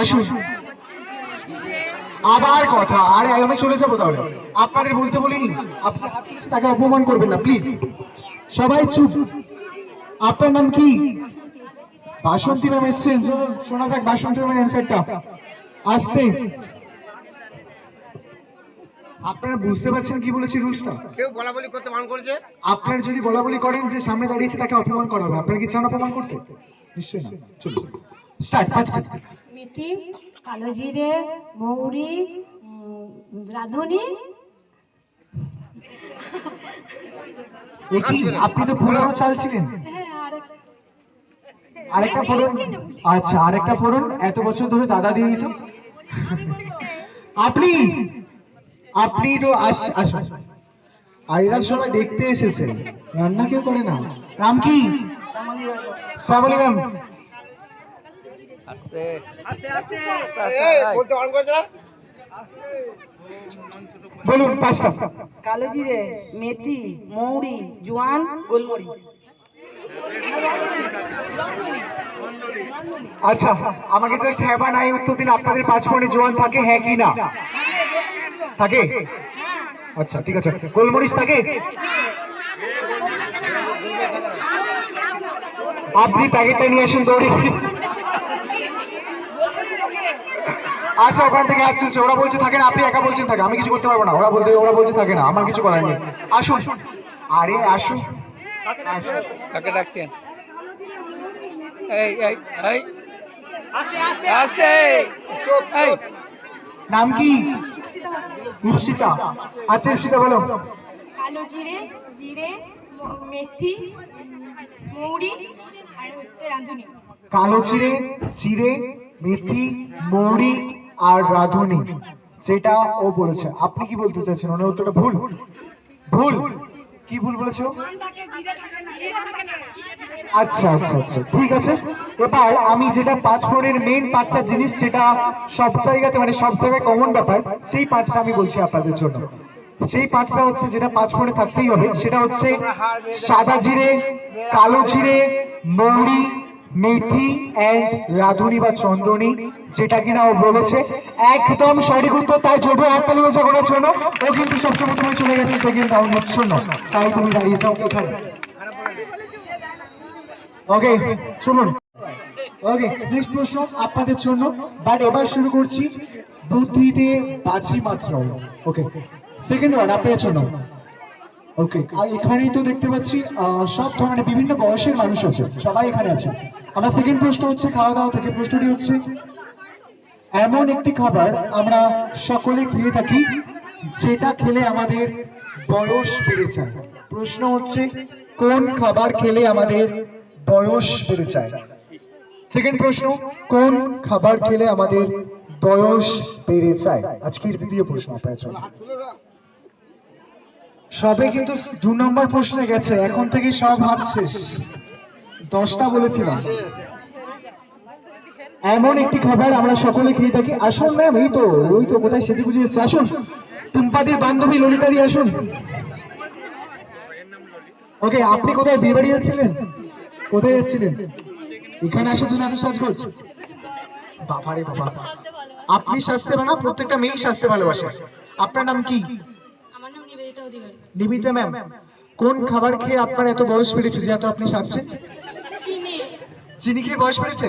আসুন। আবার কথা। আরে আমি চলে যাব তাহলে। আপনাদের বলতে বলিনি। আপনি হাত তুলেছে তাকে অপমান করবেন না প্লিজ সবাই চুপ। আপনার নাম কি? বাসন্তী ম্যাম এসছেন। শোনা যাক বাসন্তী ম্যামের অ্যান্সারটা আসতে। আপনারা বুঝতে পারছেন কি বলেছি রুলসটা? কেউ বলা বলি করতে মান করেছে? আপনার যদি বলা বলি করেন যে সামনে দাঁড়িয়েছে তাকে অপমান করা হবে। আপনার কি চান অপমান করতে? নিশ্চয়ই না। চলুন। স্টার্ট পাঁচ মেথি কালো জিরে মৌরি রাঁধুনি। আপনি তো পুরনো চাল ছিলেন। হ্যাঁ আরেকটা ফোড়ন আচ্ছা আরেকটা ফোড়ন এত বছর ধরে দাদা দিয়ে দিত। আপনি আপনি তো আস আসুন। আর এরা সবাই দেখতে এসেছে রান্না কেউ করে না। নাম কি? শ্যামলী ম্যাম এই, বলতে মান করেছে না? বলুন পাঁচটা কালো জিরে মেথি মৌরি জোয়ান গোলমরিচ। আচ্ছা আমাকে জাস্ট হ্যাঁ বা নাই উত্তর দিন আপনাদের পাঁচ ফোনে জোয়ান থাকে হ্যাঁ কি না? থাকে? আচ্ছা ঠিক আছে। গোলমরিচ থাকে? আপনি প্যাকেটটা নিয়ে আসুন দৌড়ে। আচ্ছা ওখান থেকে এক চলছে। ওরা বলছে থাকে না আপনি একা বলছেন থাকে। আমি কিছু করতে পারব না। ওরা বলতে ওরা বলছে থাকে না। আমার কিছু করার নেই। আসুন। আরে আসুন। আসুন। কাকে ডাকছেন? এই এই এই। আস্তে নাম কি? ইপসিতা আচ্ছা ইপসিতা বলো। কালো জিরে জিরে মেথি মৌরি আর হচ্ছে রাঁধুনি। কালো চিড়ে চিড়ে মেথি মৌরি আর রাঁধুনি, যেটা ও বলেছে। আপনি কি বলতে চাইছেন? ওনার উত্তরটা ভুল। ভুল? কি ভুল বলেছ? আচ্ছা আচ্ছা আচ্ছা। ঠিক আছে। এবার আমি যেটা পাঁচ ফোনের মেন পাঁচটা জিনিস, সেটা সব জায়গাতে মানে সব জায়গায় কমন ব্যাপার, সেই পাঁচটা আমি বলছি আপনাদের জন্য। সেই পাঁচটা হচ্ছে, যেটা পাঁচ ফোনে থাকতেই হবে, সেটা হচ্ছে সাদা জিরে, কালো জিরে, মৌরি মেথি অ্যান্ড রাধুনি বা চন্দ্রনি যেটা কিনা ও বলেছে, একদম সঠিক উত্তর, তাই জোরে হাততালি হয়েছে করার জন্য ও কিন্তু সবচেয়ে প্রথমে চলে গেছে সেকেন্ড রাউন্ডের জন্য। তাই তুমি দাঁড়িয়ে যাও এখানে। ওকে শুনুন। ওকে নেক্সট প্রশ্ন আপনাদের জন্য। বাট এবার শুরু করছি বুদ্ধিতে বাজি মাত্র। ওকে সেকেন্ড ওয়ার্ড আপনাদের জন্য। ওকে আর এখানেই তো দেখতে পাচ্ছি সব ধরনের বিভিন্ন বয়সের মানুষ আছে, সবাই এখানে আছে। আমার সেকেন্ড প্রশ্ন হচ্ছে, খাওয়া দাওয়া থেকে প্রশ্নটি হচ্ছে, এমন একটি খাবার আমরা সকলে খেয়ে থাকি যেটা খেলে আমাদের বয়স বেড়ে যায়। প্রশ্ন হচ্ছে, কোন খাবার খেলে আমাদের বয়স বেড়ে যায়? সেকেন্ড প্রশ্ন, কোন খাবার খেলে আমাদের বয়স বেড়ে যায়? আজকের দ্বিতীয় প্রশ্ন আপনার জন্য সবে কিন্তু দু নম্বর প্রশ্নে গেছে, এখন থেকে সব হাত শেষ। দশটা বলেছিলাম। এমন একটি খাবার আমরা সকলে খেয়ে থাকি। আসুন ম্যাম এই তো ওই তো কোথায় সেজে বুঝে এসছে আসুন। টুম্পাদির বান্ধবী ললিতাদি আসুন। ওকে আপনি কোথায়? বিয়ে বাড়ি যাচ্ছিলেন? কোথায় যাচ্ছিলেন? এখানে আসার জন্য এত সাজগোজ? বাবারে বাবা। আপনি সাজতে না প্রত্যেকটা মেয়েই সাজতে ভালোবাসে। আপনার নাম কি? আমার নাম নিবেদিতা ম্যাম কোন খাবার খেয়ে আপনার এত বয়স বেড়েছে যে এত আপনি সাজছেন? চিনি খেয়ে বয়স বেড়েছে?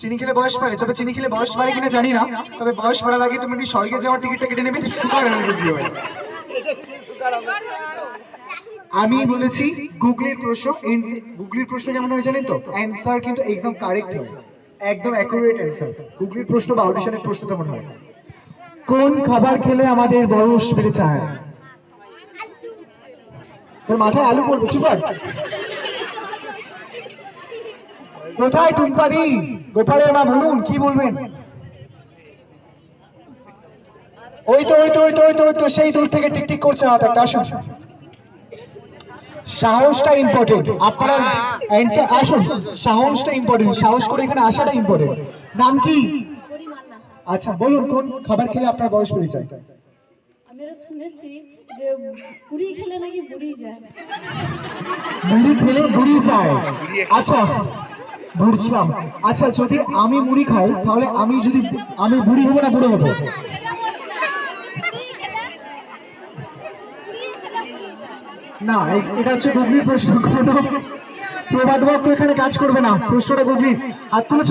চিনি খেলে বয়স বাড়ে, তবে চিনি খেলে বয়স বাড়ে কিনা জানি না, তবে বয়স বাড়ার আগে তুমি স্বর্গে যাওয়ার টিকিটটা কেটে নেবে সুগার আমি বলেছি, গুগলের প্রশ্ন গুগলের প্রশ্ন কেমন হয় জানেন তো? অ্যান্সার কিন্তু একদম কারেক্ট হয়। একদম অ্যাকুরেট অ্যান্সার গুগলের প্রশ্ন বা অডিশনের প্রশ্ন যেমন হয়। কোন খাবার খেলে আমাদের বয়স বেড়ে যায় তোর মাথায় আলু পড়বে, চুপ কোথায় টুম্পাদি? গোপালের মা বলুন কি বলবেন? ওই তো ওই তো ওই তো ওই তো ওই তো সেই দূর থেকে টিকটিক করছে হাত একটা আসুন। সাহসটা ইম্পর্টেন্ট আপনার অ্যান্সার আসুন। সাহসটা ইম্পর্টেন্ট সাহস করে এখানে আসাটা ইম্পর্টেন্ট নাম কি? আচ্ছা বলুন কোন খাবার খেলে আপনার বয়স বেড়ে যায় আমি শুনেছি যে পুরি খেলে নাকি বুড়ি যায়। মুড়ি খেলে বুড়ি যায়। আচ্ছা বুঝলাম আচ্ছা যদি আমি মুড়ি খাই, তাহলে আমি যদি আমি বুড়ি হব না বুড়ো হব? না এটা হচ্ছে গুগলির প্রশ্ন, কোনো প্রবাদ বাক্য এখানে কাজ করবে না। প্রশ্নটা গুগলি। হাত তুলেছ?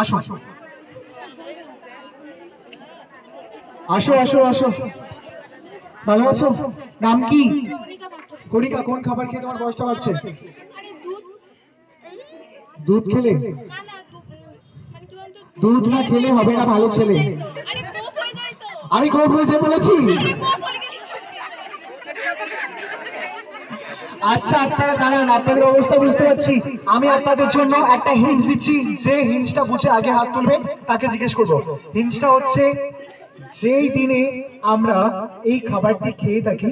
আসো। আসো আসো আসো। ভালো আছো? নাম কি? কণিকা, কোন খাবার খেয়ে তোমার বয়সটা বাড়ছে? দুধ খেলে? দুধ মানে দুধ না খেলে হবে না ভালো ছেলে। হয়ে আমি কোপ হয়েছে বলেছি। আচ্ছা আপনারা দাঁড়ান আপনাদের অবস্থা বুঝতে পারছি। আমি আপনাদের জন্য একটা হিন্ট দিচ্ছি। যে হিন্টসটা বুঝে আগে হাত তুলবে তাকে জিজ্ঞেস করব। হিন্টসটা হচ্ছে যেই দিনে আমরা এই খাবারটি খেয়ে থাকি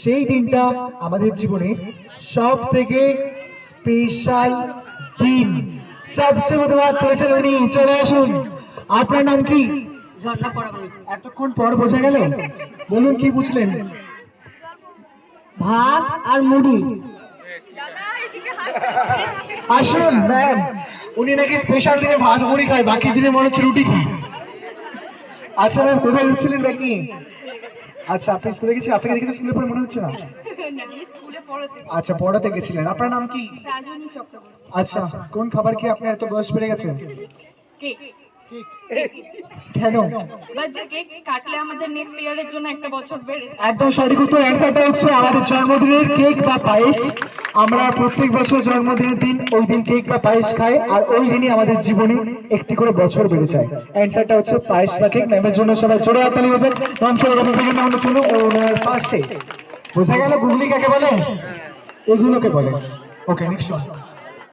সেই দিনটা আমাদের জীবনে সব থেকে স্পেশাল দিন সবচেয়ে মতো হাত করেছেন উনি। চলে আসুন। আপনার নাম কি? এতক্ষণ পর বোঝা গেল? বলুন কি বুঝলেন? ভাত আর মুড়ি। আসুন ম্যাম। উনি নাকি স্পেশাল দিনে ভাত মুড়ি খায় বাকি দিনে মনে হচ্ছে রুটি খায়। আচ্ছা ম্যাম কোথায় এসেছিলেন নিয়ে আচ্ছা আপনি স্কুলে গেছেন আপনাকে দেখে তো স্কুলে পড়ে মনে হচ্ছে না? আচ্ছা পড়াতে গেছিলেন। আপনার নাম কি? আচ্ছা কোন খাবার খেয়ে আপনার এত বয়স বেড়ে গেছে? কেন? এবার কেক কাটলে আমাদের নেক্সট ইয়ারের জন্য একটা বছর বেড়ে একদম সঠিক উত্তর অ্যান্সারটা হচ্ছে আমাদের জন্মদিনের কেক বা পায়েস। আমরা প্রত্যেক বছর জন্মদিনের দিন ওই দিন কেক বা পায়েস খাই আর ওই দিনই আমাদের জীবনে একটি করে বছর বেড়ে যায়। অ্যান্সারটা হচ্ছে পায়েস বা কেক। ম্যামের জন্য সবাই জোরে হাততালি যাক মঞ্চের কথা থেকে নাম ছিল ওনার পাশে। বোঝা গেল গুগলি কাকে বলে? এগুলোকে বলে। Okay next